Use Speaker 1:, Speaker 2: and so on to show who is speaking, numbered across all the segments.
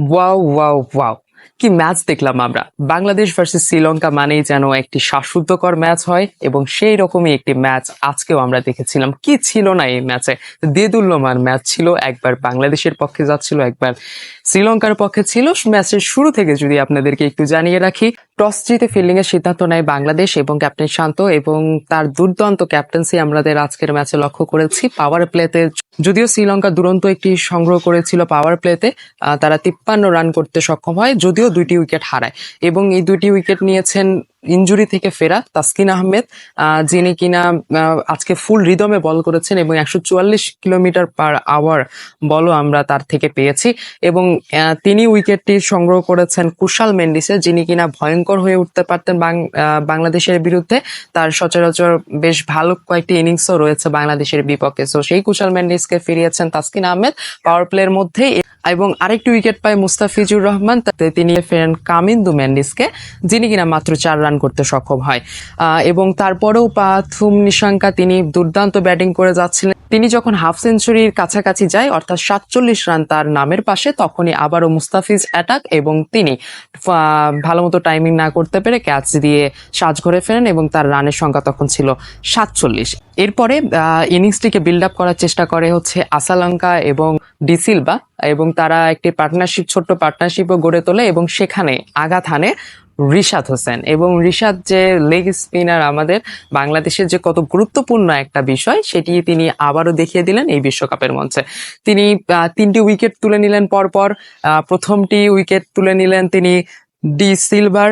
Speaker 1: Uau, uau, uau! কি match দেখলাম আমরা? বাংলাদেশ ভার্সেস শ্রীলঙ্কা মানেই যেন একটি শ্বাসরুদ্ধকর ম্যাচ হয় এবং সেই রকমই একটি ম্যাচ আজকেও আমরা দেখেছিলাম। কি ছিল না এই ম্যাচে? দেদুল্যমান ম্যাচ ছিল, একবার বাংলাদেশের পক্ষে যাচ্ছিল, একবার শ্রীলঙ্কার পক্ষে ছিল। ম্যাচের শুরু থেকে যদি আপনাদেরকে একটু জানিয়ে রাখি, টস জিতে ফিল্ডিং এর সিদ্ধান্ত নেয় বাংলাদেশ এবং ক্যাপ্টেন শান্ত এবং তার দুর্দান্ত ক্যাপ্টেন্সি আমাদের আজকের ম্যাচে লক্ষ্য করেছি। পাওয়ার প্লেতে যদিও শ্রীলঙ্কা দুরন্ত একটি সংগ্রহ করেছিল পাওয়ার প্লেতে তারা তিপ্পান্ন রান করতে সক্ষম হয়। যদিও দুইটি উইকেট হারায়। এবং এই দুইটি উইকেট নিয়েছেন ইনজুরি থেকে ফেরা তাসকিন আহমেদ যিনি কিনা আজকে ফুল রিদমে বল করেছেন এবং একশো চুয়াল্লিশ কিলোমিটার পার আওয়ার বলও আমরা তার থেকে পেয়েছি। এবং তিনি উইকেটটি সংগ্রহ করেছেন কুশাল মেন্ডিসে, যিনি কিনা ভয়ঙ্কর হয়ে উঠতে পারতেন বাংলাদেশের বিরুদ্ধে। তার সচরাচর বেশ ভালো কয়েকটি ইনিংসও রয়েছে বাংলাদেশের বিপক্ষে। সো সেই কুশাল মেন্ডিসকে ফিরিয়েছেন তাসকিন আহমেদ। পাওয়ার প্লের মধ্যে এবং আরেকটি উইকেট পায় মুস্তাফিজুর রহমান, তাতে তিনি ফেরেন কামিন্দু ম্যান্ডিসকে যিনি কিনা মাত্র চার রান করতে সক্ষম হয়। এবং তারপরেও পাথুম নিশাঙ্কা তিনি দুর্দান্ত ব্যাটিং করে যাচ্ছিলেন। তিনি যখন হাফ সেঞ্চুরির কাছাকাছি যায়, অর্থাৎ সাতচল্লিশ রান তার নামের পাশে, তখনই আবারও মুস্তাফিজ অ্যাটাক এবং তিনি ভালো মতো টাইমিং না করতে পেরে ক্যাচ দিয়ে সাজ ঘরে ফেরেন এবং তার রানের সংখ্যা তখন ছিল সাতচল্লিশ। এরপরে ইনিংসটিকে বিল্ড আপ করার চেষ্টা করে হচ্ছে আসালঙ্কা এবং ডিসিলভা এবং তারা একটি পার্টনারশিপ ছোট্ট পার্টনারশিপও গড়ে তোলে এবং সেখানে আঘাত হানে রিশাদ হোসেন। এবং রিশাদ যে লেগ স্পিনার আমাদের, বাংলাদেশের যে কত গুরুত্বপূর্ণ একটা বিষয়, সেটি তিনি আবারও দেখিয়ে দিলেন এই বিশ্বকাপের মঞ্চে। তিনি তিনটি উইকেট তুলে নিলেন পরপর প্রথমটি উইকেট তুলে নিলেন তিনি ডি সিলভার,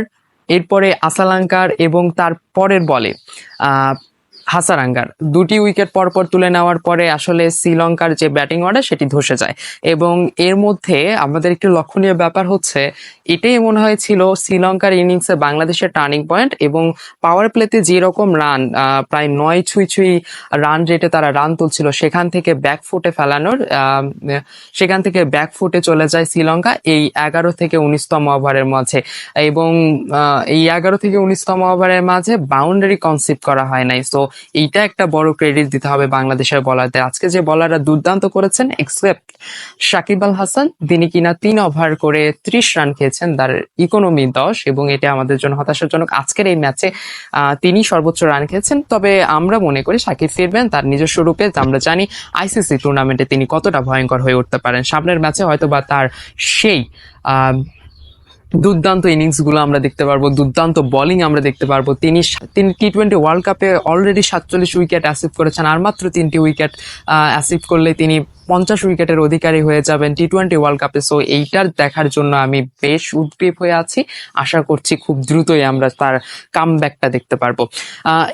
Speaker 1: এরপরে আসালাঙ্কার এবং তার পরের বলে। হাসারাঙ্গার দুটি উইকেট পরপর তুলে নেওয়ার পরে আসলে শ্রীলঙ্কার যে ব্যাটিং অর্ডার, সেটি ধসে যায়। এবং এর মধ্যে আমাদের একটি লক্ষণীয় ব্যাপার হচ্ছে, এটাই মনে হয়েছিল শ্রীলঙ্কার ইনিংসে বাংলাদেশের টার্নিং পয়েন্ট এবং পাওয়ার প্লেতে যে রকম রান প্রায় নয় ছুঁই ছুঁই রান রেটে তারা রান তুলছিল, সেখান থেকে ব্যাক ফুটে ফেলানোর সেখান থেকে ব্যাক ফুটে চলে যায় শ্রীলঙ্কা এই এগারো থেকে উনিশতম ওভারের মাঝে। এবং এই এগারো থেকে উনিশতম ওভারের মাঝে বাউন্ডারি কনসিপ্ট করা হয় নাই। সো এইটা একটা বড় ক্রেডিট দিতে হবে বাংলাদেশের বলারদের আজকে যে বলাররা দুর্দান্ত করেছেন এক্সেপ্ট সাকিব আল হাসান, তিনি কিনা তিন ওভার করে ত্রিশ রান খেয়েছেন তার ইকোনমি দশ এবং এটা আমাদের জন্য হতাশাজনক। আজকের এই ম্যাচে তিনি সর্বোচ্চ রান খেয়েছেন। তবে আমরা মনে করি সাকিব ফিরবেন তার নিজস্ব রূপে। আমরা জানি আইসিসি টুর্নামেন্টে তিনি কতটা ভয়ঙ্কর হয়ে উঠতে পারেন। সামনের ম্যাচে হয়তো বা তার সেই দুর্দান্ত ইনিংসগুলো আমরা দেখতে পারব, দুর্দান্ত বোলিং আমরা দেখতে পারব। তিনি তিনি টি টোয়েন্টি ওয়ার্ল্ড কাপে অলরেডি সাতচল্লিশ উইকেট অ্যাসিভ করেছেন, আর মাত্র তিনটি উইকেট অ্যাসিভ করলে তিনি পঞ্চাশ উইকেটের অধিকারী হয়ে যাবেন টি টোয়েন্টি ওয়ার্ল্ড কাপে সো এইটার দেখার জন্য আমি বেশ উদ্গ্রীব হয়ে আছি। আশা করছি খুব দ্রুতই আমরা তার কাম দেখতে পারব।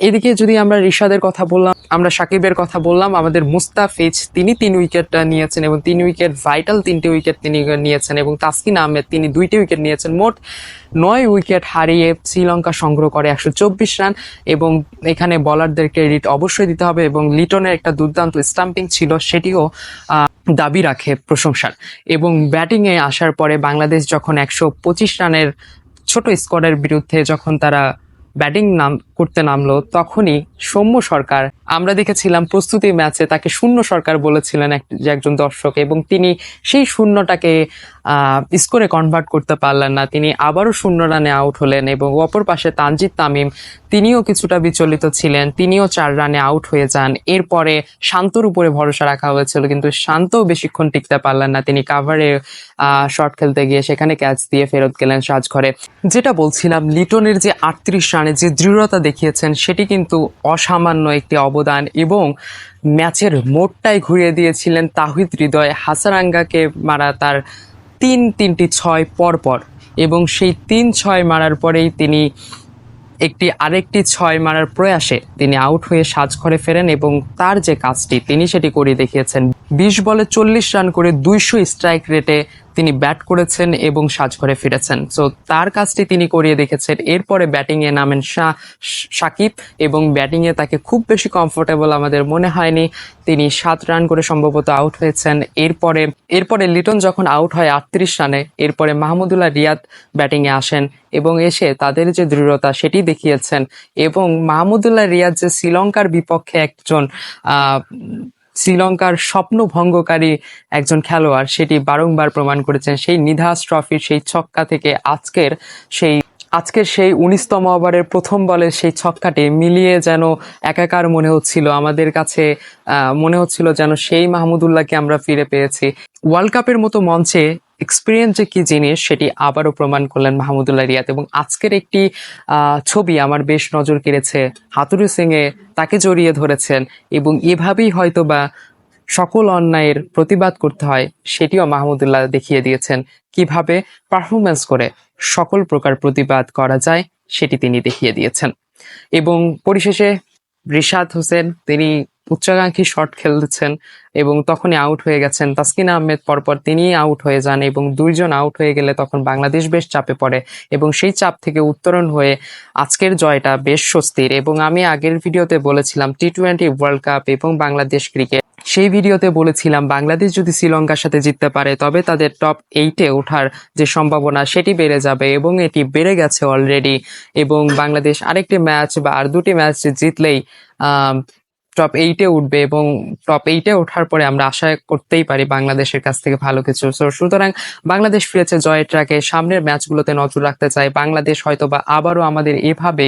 Speaker 1: এদিকে যদি আমরা রিশাদের কথা বললাম, আমরা সাকিবের কথা বললাম, আমাদের মুস্তাফিজ, তিনি তিন উইকেট নিয়েছেন এবং তিন উইকেট ভাইটাল তিনটি উইকেট তিনি নিয়েছেন এবং তাসকিন আহমেদ, তিনি দুইটি উইকেট নিয়েছেন। মোট নয় উইকেট হারিয়ে শ্রীলঙ্কা সংগ্রহ করে একশো চব্বিশ রান এবং এখানে বলারদের ক্রেডিট অবশ্যই দিতে হবে এবং লিটনের একটা দুর্দান্ত স্টাম্পিং ছিল সেটিও দাবি রাখে প্রশংসার। এবং ব্যাটিংয়ে আসার পরে বাংলাদেশ যখন একশো পঁচিশ রানের ছোট স্কোয়াডের বিরুদ্ধে যখন তারা ব্যাটিং নাম, করতে নামলো, তখনই সৌম্য সরকার, আমরা দেখেছিলাম প্রস্তুতি ম্যাচে তাকে শূন্য সরকার বলেছিলেন যে একজন দর্শক এবং তিনি সেই শূন্যটাকে স্কোরে কনভার্ট করতে পারলেন না। তিনি আবারও শূন্য রানে আউট হলেন এবং অপর পাশে তানজিদ তামিম তিনিও কিছুটা বিচলিত ছিলেন। তিনিও চার রানে আউট হয়ে যান। এরপরে শান্তর উপরে ভরসা রাখা হয়েছিল, কিন্তু শান্তও বেশিক্ষণ টিকতে পারলেন না। তিনি কাভারে শট খেলতে গিয়ে সেখানে ক্যাচ দিয়ে ফেরত গেলেন সাজঘরে। যেটা বলছিলাম, লিটনের যে আটত্রিশ রানে যে দৃঢ়তা দেখিয়েছেন, সেটি কিন্তু অসামান্য একটি অবদান এবং ম্যাচের মোড়টাই ঘুরিয়ে দিয়েছিলেন তাহিদ হৃদয়। হাসারাঙ্গাকে মারা তার তিন, তিনটি ছয় পর পর এবং সেই তিন, ছয় মারার পরেই তিনি একটি আরেকটি ছয় মারার প্রয়াসে তিনি আউট হয়ে সাজঘরে ফেরেন এবং তার যে কাজটি তিনি সেটি করে দেখিয়েছেন। বিশ বলে চল্লিশ রান করে দুইশো স্ট্রাইক রেটে তিনি ব্যাট করেছেন এবং সাজঘরে ফিরেছেন। সো তার কাজটি তিনি করিয়ে দেখেছেন। এরপরে ব্যাটিং এ নামেন সাকিব এবং ব্যাটিং এ তাকে খুব বেশি কমফোর্টেবল আমাদের মনে হয়নি। তিনি সাত রান করে সম্ভবত আউট হয়েছেন। এরপরে এরপরে লিটন যখন আউট হয় আটত্রিশ রানে এরপরে মাহমুদুল্লাহ রিয়াদ ব্যাটিং এ আসেন এবং এসে তাদের যে দৃঢ়তা সেটি দেখিয়েছেন এবং মাহমুদুল্লাহ রিয়াদ যে শ্রীলঙ্কার বিপক্ষে একজন শ্রীলঙ্কার স্বপ্ন ভঙ্গকারী একজন খেলোয়াড়, সেটি বারংবার প্রমাণ করেছেন সেই নিধাস ট্রফির সেই ছক্কা থেকে আজকের সেই আজকের সেই উনিশতম ওভারের প্রথম বলের সেই ছক্কাটি মিলিয়ে যেন একাকার মনে হচ্ছিল, আমাদের কাছে মনে হচ্ছিল যেন সেই মাহমুদুল্লাহকে আমরা ফিরে পেয়েছি। ওয়ার্ল্ড কাপের মতো মঞ্চে এক্সপিরিয়েন্স যে কি জিনিস সেটি আবারও প্রমাণ করলেন মাহমুদুল্লাহ রিয়াদ এবং আজকের একটি ছবি আমার বেশ নজর কেড়েছে। হাতুরু সিং এ তাকে জড়িয়ে ধরেছেন এবং এভাবেই হয়তো বা সকল অন্যায়ের প্রতিবাদ করতে হয় সেটিও মাহমুদুল্লাহ দেখিয়ে দিয়েছেন। কীভাবে পারফরমেন্স করে সকল প্রকার প্রতিবাদ করা যায় সেটি তিনি দেখিয়ে দিয়েছেন। এবং পরিশেষে রিশাদ হোসেন, তিনি উচ্চাকাঙ্ক্ষী শট খেলছেন এবং তখনই আউট হয়ে গেছেন। তাসকিন আহমেদ পরপর তিনি আউট হয়ে যান এবং দুইজন আউট হয়ে গেলে তখন বাংলাদেশ বেশ চাপে পড়ে এবং সেই চাপ থেকে উত্তরণ হয়ে আজকের জয়টা বেশ স্বস্তির এবং আমি আগের ভিডিওতে বলেছিলাম টি টোয়েন্টি ওয়ার্ল্ড কাপ এবং বাংলাদেশ ক্রিকেট সেই ভিডিওতে বলেছিলাম বাংলাদেশ যদি শ্রীলঙ্কার সাথে জিততে পারে তবে তাদের টপ এইটে ওঠার যে সম্ভাবনা সেটি বেড়ে যাবে এবং এটি বেড়ে গেছে অলরেডি এবং বাংলাদেশ আরেকটি ম্যাচ বা আর দুটি ম্যাচ জিতলেই টপ এইটে উঠবে এবং টপ এইটে ওঠার পরে আমরা আশা করতেই পারি বাংলাদেশের কাছ থেকে ভালো কিছু। সুতরাং বাংলাদেশ ফিরেছে জয়ের ট্র্যাকে সামনের ম্যাচগুলোতে নজর রাখতে চাই। বাংলাদেশ হয়তো বা আবারও আমাদের এভাবে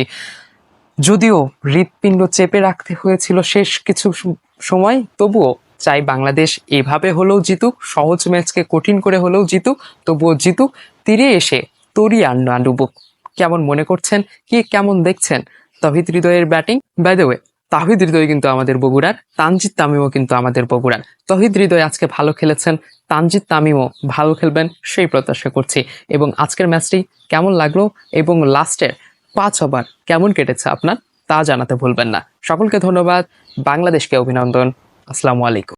Speaker 1: যদিও হৃৎপিণ্ড চেপে রাখতে হয়েছিল শেষ কিছু সময়, তবুও চাই বাংলাদেশ এভাবে হলেও জিতুক, সহজ ম্যাচকে কঠিন করে হলেও জিতুক, তবুও জিতুক, তীরে এসে তরি আর না ডুবুক। কেমন মনে করছেন? কি কেমন দেখছেন? তহিদ হৃদয়ের batting by way Tahid Hridoy কিন্তু আমাদের বগুড়ার, তানজিদ তামিমও কিন্তু আমাদের বগুড়ার। তহিদ হৃদয় আজকে ভালো খেলেছেন, তানজিদ তামিমও ভালো খেলবেন সেই প্রত্যাশা করছি। এবং আজকের ম্যাচটি কেমন লাগল এবং লাস্টের পাঁচ ওভার কেমন কেটেছে আপনার তা জানাতে ভুলবেন না। সকলকে ধন্যবাদ, বাংলাদেশকে অভিনন্দন, আসসালামু আলাইকুম।